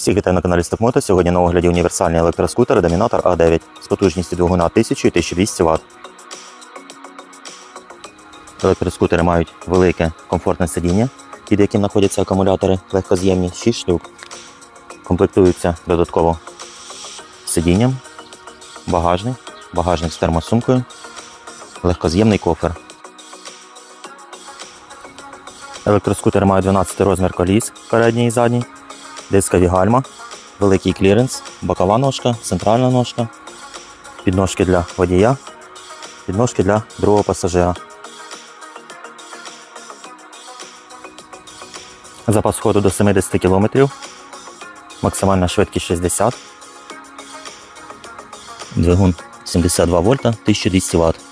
Всіх вітаю на каналі Стокмото. Сьогодні на огляді універсальний електроскутер Домінатор А9 з потужністю двигуна 1000 і 1200 Вт. Електроскутери мають велике комфортне сидіння, під яким знаходяться акумулятори легкоз'ємні 6 штук. Комплектуються додатково сидінням, багажник, багажник з термосумкою, легкоз'ємний кофер. Електроскутер має 12 розмір коліс передній і задній, дискові гальма, великий кліренс, бокова ножка, центральна ножка, підножки для водія, підножки для другого пасажира. Запас ходу до 70 км, максимальна швидкість 60, двигун 72 вольта, 1200 Вт.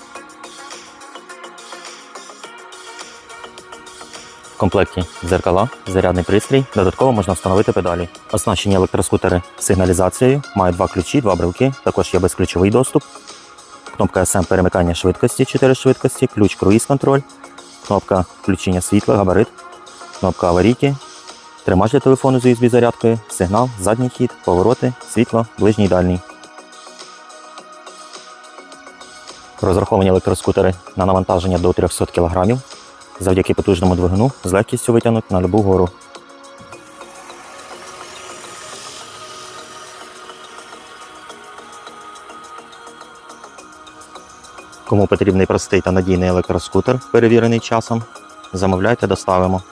В комплекті дзеркала, зарядний пристрій, додатково можна встановити педалі. Оснащені електроскутери сигналізацією, мають два ключі, два брелки, також є безключовий доступ. Кнопка SM перемикання швидкості, 4 швидкості, ключ круїз контроль, кнопка включення світла, габарит, кнопка аварійки, тримач для телефону з USB зарядкою, сигнал, задній хід, повороти, світло, ближній дальній. Розраховані електроскутери на навантаження до 300 кг завдяки потужному двигуну з легкістю витягнуть на любу гору. Кому потрібний простий та надійний електроскутер, перевірений часом, замовляйте, доставимо.